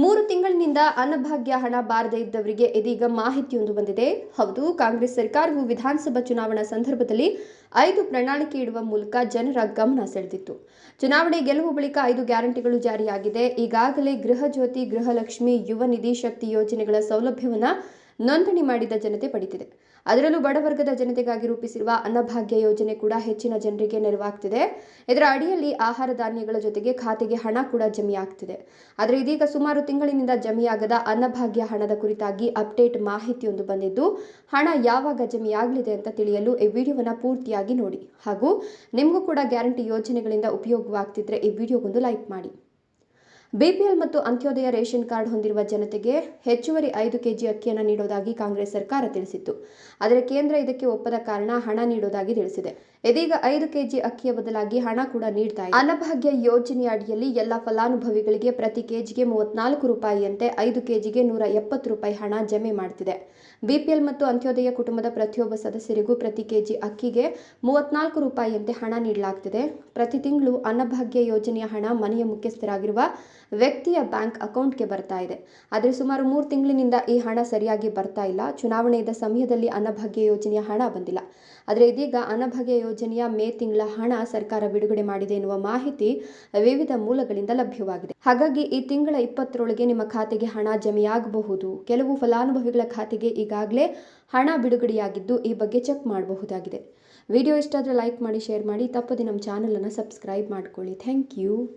ಮೂರು ತಿಂಗಳಿನಿಂದ ಅನ್ನಭಾಗ್ಯ ಹಣ ಬಾರದೇ ಇದ್ದವರಿಗೆ ಇದೀಗ ಮಾಹಿತಿಯೊಂದು ಬಂದಿದೆ. ಹೌದು, ಕಾಂಗ್ರೆಸ್ ಸರ್ಕಾರವು ವಿಧಾನಸಭಾ ಚುನಾವಣಾ ಸಂದರ್ಭದಲ್ಲಿ ಐದು ಪ್ರಣಾಳಿಕೆ ಇಡುವ ಮೂಲಕ ಜನರ ಗಮನ ಸೆಳೆದಿತ್ತು. ಚುನಾವಣೆ ಗೆಲುವು ಬಳಿಕ ಐದು ಗ್ಯಾರಂಟಿಗಳು ಜಾರಿಯಾಗಿದೆ. ಈಗಾಗಲೇ ಗೃಹ ಜ್ಯೋತಿ ಗೃಹಲಕ್ಷ್ಮಿ ಯುವ ನಿಧಿ ಶಕ್ತಿ ಯೋಜನೆಗಳ ಸೌಲಭ್ಯವನ್ನು ನೋಂದಣಿ ಮಾಡಿದ ಜನತೆ ಪಡಿತಿದೆ. ಅದರಲ್ಲೂ ಬಡವರ್ಗದ ಜನತೆಗಾಗಿ ರೂಪಿಸಿರುವ ಅನ್ನಭಾಗ್ಯ ಯೋಜನೆ ಕೂಡ ಹೆಚ್ಚಿನ ಜನರಿಗೆ ನೆರವಾಗ್ತಿದೆ. ಇದರ ಅಡಿಯಲ್ಲಿ ಆಹಾರ ಧಾನ್ಯಗಳ ಜೊತೆಗೆ ಖಾತೆಗೆ ಹಣ ಕೂಡ ಜಮೆಯಾಗ್ತಿದೆ. ಆದರೆ ಇದೀಗ ಸುಮಾರು ತಿಂಗಳಿನಿಂದ ಜಮೆಯಾಗದ ಅನ್ನಭಾಗ್ಯ ಹಣದ ಕುರಿತಾಗಿ ಅಪ್ಡೇಟ್ ಮಾಹಿತಿಯೊಂದು ಬಂದಿದ್ದು, ಹಣ ಯಾವಾಗ ಜಮೆಯಾಗಲಿದೆ ಅಂತ ತಿಳಿಯಲು ಈ ವಿಡಿಯೋವನ್ನು ಪೂರ್ತಿಯಾಗಿ ನೋಡಿ. ಹಾಗೂ ನಿಮಗೂ ಕೂಡ ಗ್ಯಾರಂಟಿ ಯೋಜನೆಗಳಿಂದ ಉಪಯೋಗವಾಗ್ತಿದ್ರೆ ಈ ವಿಡಿಯೋಗೊಂದು ಲೈಕ್ ಮಾಡಿ. ಬಿಪಿಎಲ್ ಮತ್ತು ಅಂತ್ಯೋದಯ ರೇಷನ್ ಕಾರ್ಡ್ ಹೊಂದಿರುವ ಜನತೆಗೆ ಹೆಚ್ಚುವರಿ ಐದು ಕೆಜಿ ಅಕ್ಕಿಯನ್ನು ನೀಡೋದಾಗಿ ಕಾಂಗ್ರೆಸ್ ಸರ್ಕಾರ ತಿಳಿಸಿತ್ತು. ಆದರೆ ಕೇಂದ್ರ ಇದಕ್ಕೆ ಒಪ್ಪದ ಕಾರಣ ಹಣ ನೀಡೋದಾಗಿ ತಿಳಿಸಿದೆ. ಇದೀಗ ಐದು ಕೆಜಿ ಅಕ್ಕಿಯ ಬದಲಾಗಿ ಹಣ ಕೂಡ ನೀಡ್ತಾ ಇದೆ. ಅನ್ನಭಾಗ್ಯ ಯೋಜನೆಯ ಅಡಿಯಲ್ಲಿ ಎಲ್ಲ ಫಲಾನುಭವಿಗಳಿಗೆ ಪ್ರತಿ ಕೆಜಿಗೆ ಮೂವತ್ನಾಲ್ಕು ರೂಪಾಯಿಯಂತೆ ಐದು ಕೆಜಿಗೆ ನೂರ ಎಪ್ಪತ್ತು ರೂಪಾಯಿ ಹಣ ಜಮೆ ಮಾಡ್ತಿದೆ. ಬಿಪಿಎಲ್ ಮತ್ತು ಅಂತ್ಯೋದಯ ಕುಟುಂಬದ ಪ್ರತಿಯೊಬ್ಬ ಸದಸ್ಯರಿಗೂ ಪ್ರತಿ ಕೆಜಿ ಅಕ್ಕಿಗೆ ಮೂವತ್ನಾಲ್ಕು ರೂಪಾಯಿಯಂತೆ ಹಣ ನೀಡಲಾಗ್ತಿದೆ. ಪ್ರತಿ ತಿಂಗಳು ಅನ್ನಭಾಗ್ಯ ಯೋಜನೆಯ ಹಣ ಮನೆಯ ಮುಖ್ಯಸ್ಥರಾಗಿರುವ ವ್ಯಕ್ತಿಯ ಬ್ಯಾಂಕ್ ಅಕೌಂಟ್ಗೆ ಬರ್ತಾ ಇದೆ. ಆದರೆ ಸುಮಾರು ಮೂರು ತಿಂಗಳಿನಿಂದ ಈ ಹಣ ಸರಿಯಾಗಿ ಬರ್ತಾ ಇಲ್ಲ. ಚುನಾವಣೆ ಇದ್ದ ಸಮಯದಲ್ಲಿ ಅನ್ನಭಾಗ್ಯ ಯೋಜನೆಯ ಹಣ ಬಂದಿಲ್ಲ. ಆದರೆ ಇದೀಗ ಅನ್ನಭಾಗ್ಯ ಯೋಜನೆಯ ಮೇ ತಿಂಗಳ ಹಣ ಸರ್ಕಾರ ಬಿಡುಗಡೆ ಮಾಡಿದೆ ಎನ್ನುವ ಮಾಹಿತಿ ವಿವಿಧ ಮೂಲಗಳಿಂದ ಲಭ್ಯವಾಗಿದೆ. ಹಾಗಾಗಿ ಈ ತಿಂಗಳ ಇಪ್ಪತ್ತರೊಳಗೆ ನಿಮ್ಮ ಖಾತೆಗೆ ಹಣ ಜಮೆಯಾಗಬಹುದು. ಕೆಲವು ಫಲಾನುಭವಿಗಳ ಖಾತೆಗೆ ಈಗಾಗಲೇ ಹಣ ಬಿಡುಗಡೆಯಾಗಿದ್ದು ಈ ಬಗ್ಗೆ ಚೆಕ್ ಮಾಡಬಹುದಾಗಿದೆ. ವಿಡಿಯೋ ಇಷ್ಟ ಆದರೆ ಲೈಕ್ ಮಾಡಿ, ಶೇರ್ ಮಾಡಿ. ತಪ್ಪದೆ ನಮ್ಮ ಚಾನಲನ್ನು ಸಬ್ಸ್ಕ್ರೈಬ್ ಮಾಡ್ಕೊಳ್ಳಿ. Thank you.